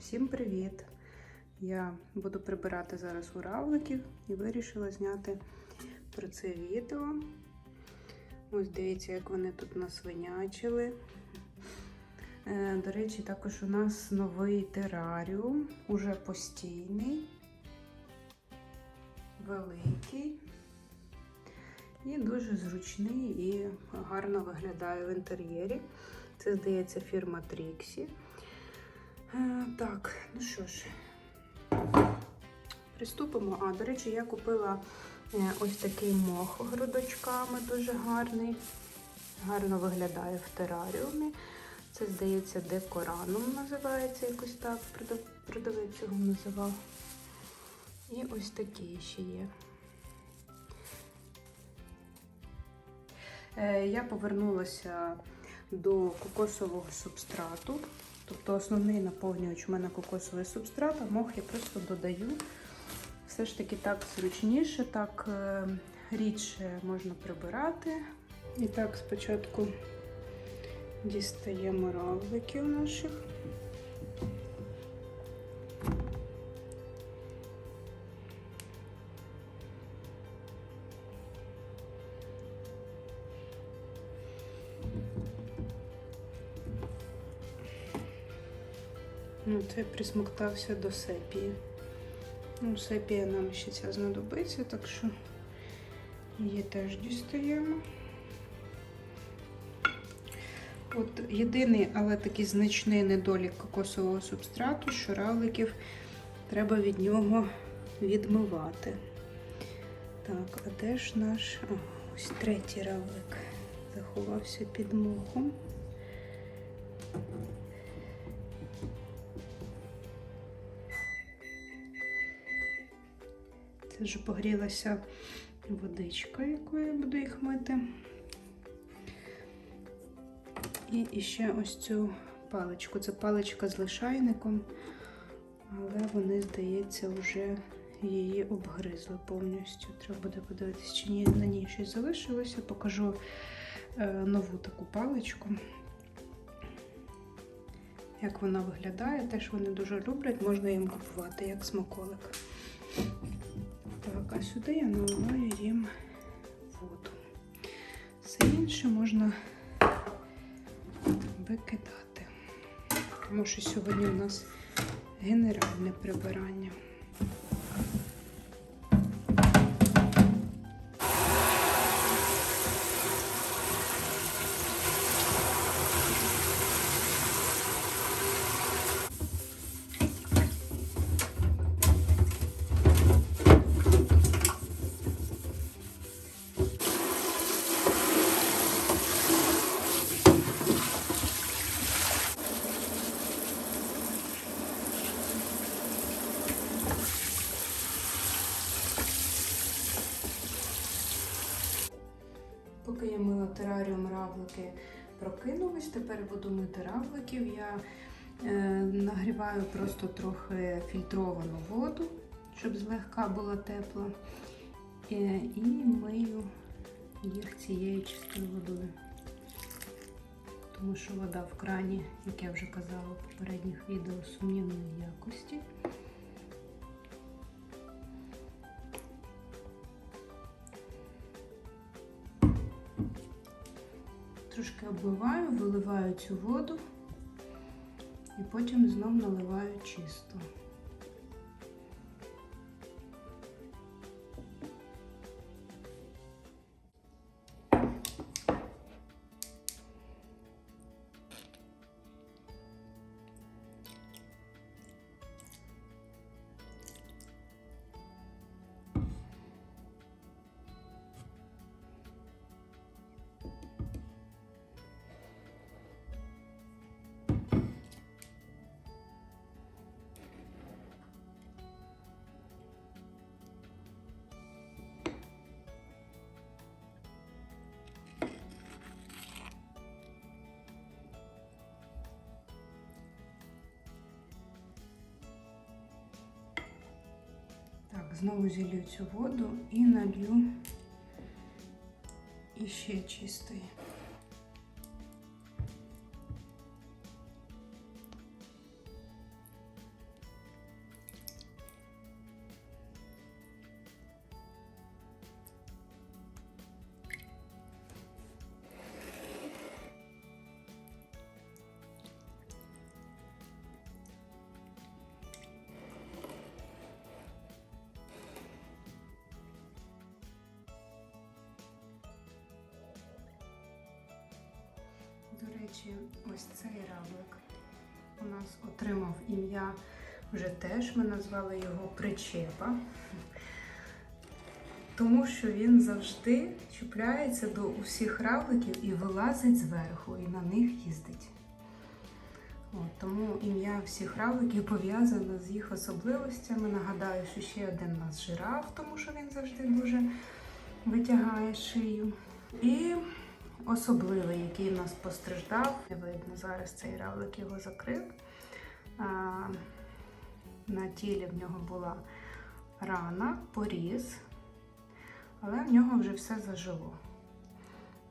Всім привіт! Я буду прибирати зараз у равликів і вирішила зняти про це відео. Ось дивіться, як вони тут насвинячили. Е, До речі, також у нас новий тераріум, уже постійний, великий і дуже зручний і гарно виглядає в інтер'єрі. Це, здається, фірма Тріксі. Е, Так, ну що ж, приступимо. А, до речі, я купила е, ось такий мох грудочками, дуже гарний. Гарно виглядає в тераріумі. Це, здається, декоранум називається якось так. продав- Продавець його називав. І ось такий ще є. Е, Я повернулася до кокосового субстрату. Тобто основний наповнювач у мене кокосовий субстрат, а мох я просто додаю. Все ж таки так зручніше, так е, рідше можна прибирати. І так, спочатку дістаємо равликів наших. Ну, це присмоктався до сепії. Ну, сепія нам ще ця знадобиться, так що її теж дістаємо. От єдиний, але такий значний недолік кокосового субстрату, що равликів треба від нього відмивати. Так, а де ж наш О, ось третій равлик заховався під мохом. Це вже погрілася водичка, якою я буду їх мити. І ще ось цю паличку. Це паличка з лишайником, але вони, здається, вже її обгризли повністю. Треба буде подивитися, чи ні, на ній щось залишилося. Покажу е, нову таку паличку. Як вона виглядає, теж вони дуже люблять, можна їм купувати як смаколик. Так, а сюди я наливаю їм воду. Все інше можна викидати. Тому що сьогодні у нас генеральне прибирання. Равлики прокинулись, тепер буду мити равликів. Я е, нагріваю просто трохи фільтровану воду, щоб злегка була тепла. Е, і мию їх цією чистою водою. Тому що вода в крані, як я вже казала в попередніх відео, сумнівної якості. Трошки обмиваю, виливаю цю воду і потім знов наливаю чисто. Знову зілью цю воду і налью іще чистої. До речі, ось цей равлик у нас отримав ім'я вже теж. Ми назвали його причепа. Тому що він завжди чіпляється до усіх равликів і вилазить зверху, і на них їздить. От, тому ім'я всіх равликів пов'язано з їх особливостями. Нагадаю, що ще один у нас жираф, тому що він завжди дуже витягає шию. І особливий, який в нас постраждав. Не видно, зараз цей равлик його закрив. На тілі в нього була рана, поріз, але в нього вже все зажило.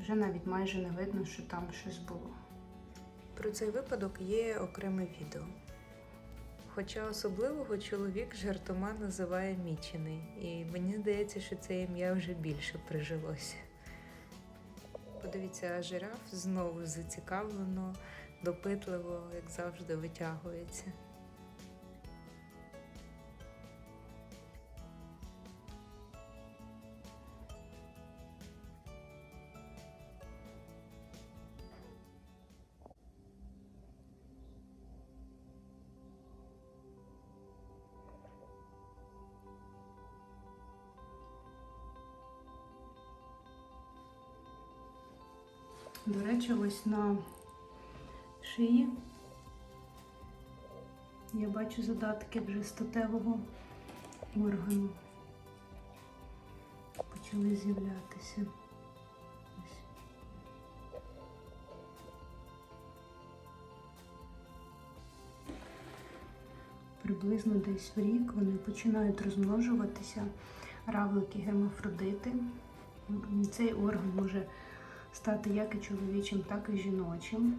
Вже навіть майже не видно, що там щось було. Про цей випадок є окреме відео. Хоча особливого чоловік жартома називає Мічений, і мені здається, що це ім'я вже більше прижилося. Подивіться, жираф знову зацікавлено, допитливо, як завжди, витягується. До речі, ось на шиї я бачу задатки вже статевого органу. Почали з'являтися. Приблизно десь в рік вони починають розмножуватися, равлики гермафродити. Цей орган може стати як і чоловічим, так і жіночим.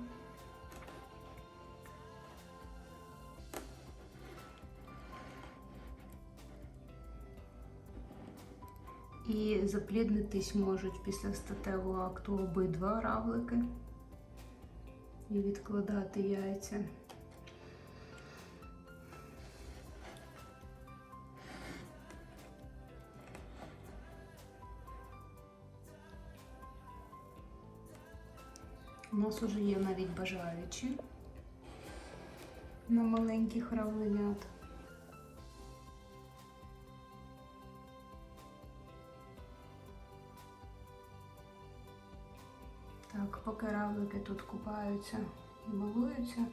І запліднитись можуть після статевого акту обидва равлики і відкладати яйця. Нас уже є навіть бажаючі на маленьких равленят. Так, поки равлики тут купаються і малуються,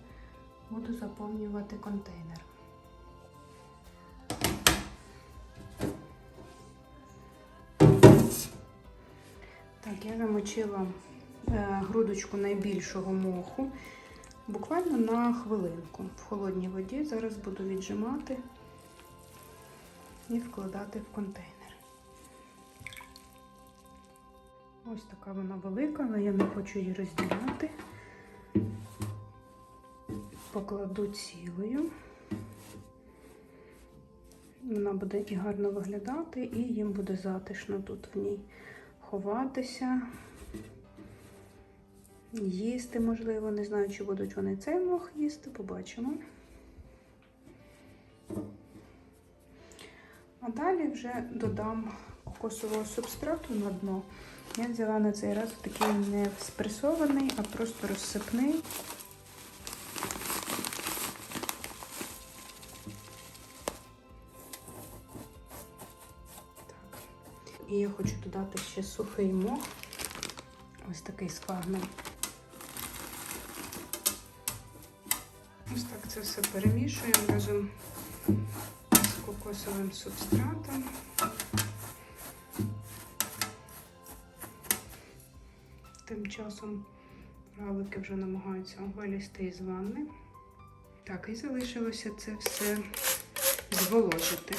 буду заповнювати контейнер. Так, я замочила е, грудочку найбільшого моху буквально на хвилинку в холодній воді. Зараз буду віджимати і вкладати в контейнер. Ось така вона велика, але я не хочу її розділяти. Покладу цілою. Вона буде і гарно виглядати, і їм буде затишно тут в ній ховатися, їсти, можливо, не знаю, чи будуть вони цей мох їсти, побачимо. А далі вже додам кокосового субстрату на дно. Я взяла на цей раз такий не спресований, а просто розсипний. І я хочу додати ще сухий мох. Ось такий з Ось так це все перемішуємо разом з кокосовим субстратом. Тим часом равлики вже намагаються вилізти із ванни. Так, і залишилося це все зволожити.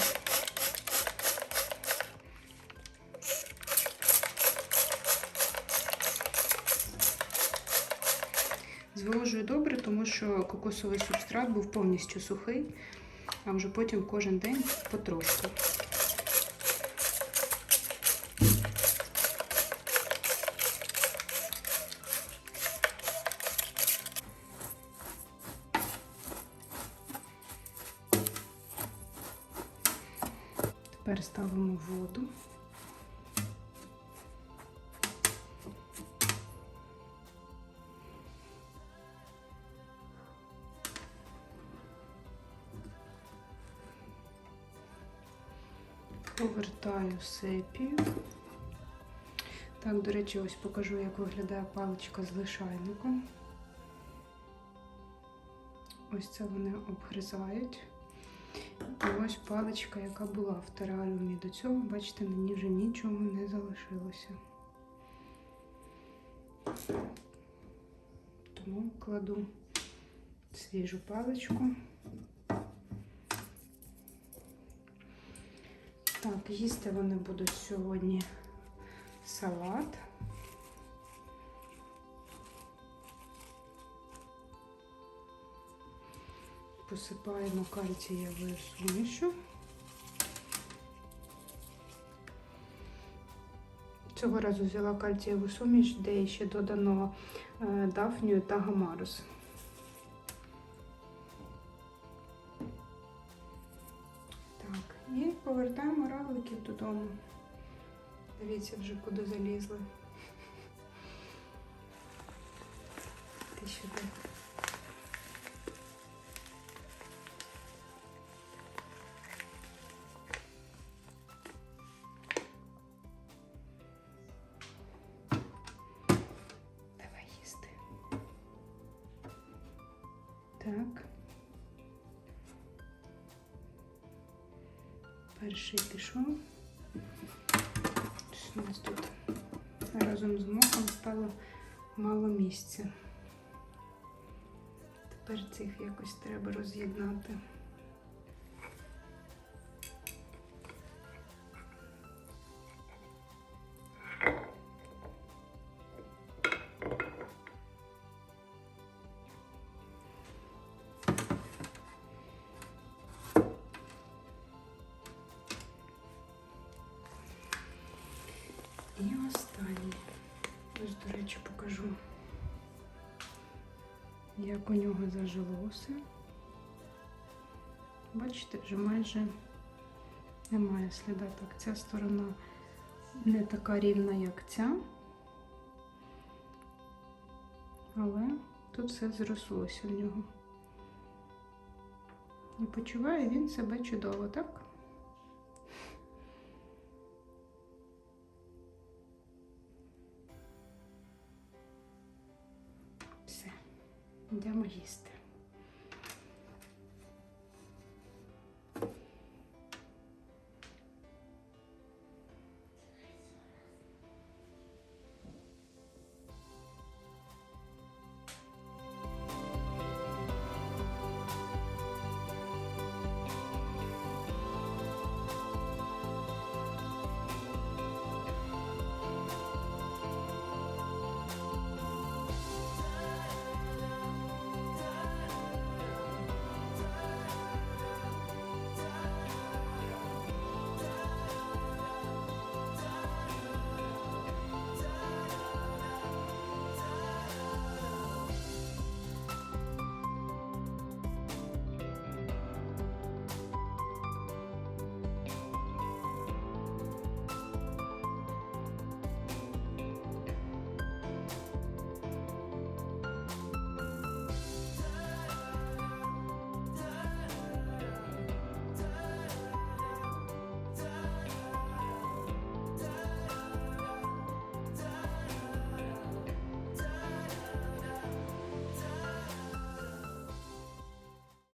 Що кокосовий субстрат був повністю сухий, а вже потім кожен день потрошку. Тепер ставимо воду. Повертаю сепію. Так, до речі, ось покажу, як виглядає паличка з лишайником. Ось це вони обгризають. І ось паличка, яка була в тераріумі до цього, бачите, мені вже нічого не залишилося. Тому кладу свіжу паличку. Так, їсти вони будуть сьогодні салат. Посипаємо кальцієвою сумішю. Цього разу взяла кальцієву суміш, де ще додано е, дафнію та гамарус. Равликів додому. Дивіться вже куди залізли. Ти сюди. Перший пішов. Що у нас тут разом з мохом стало мало місця. Тепер цих якось треба роз'єднати. Як у нього зажилося. Бачите, вже майже немає сліда. Так, ця сторона не така рівна, як ця. Але тут все зрослося в нього. І почуває він себе чудово, так? Então é da Magista.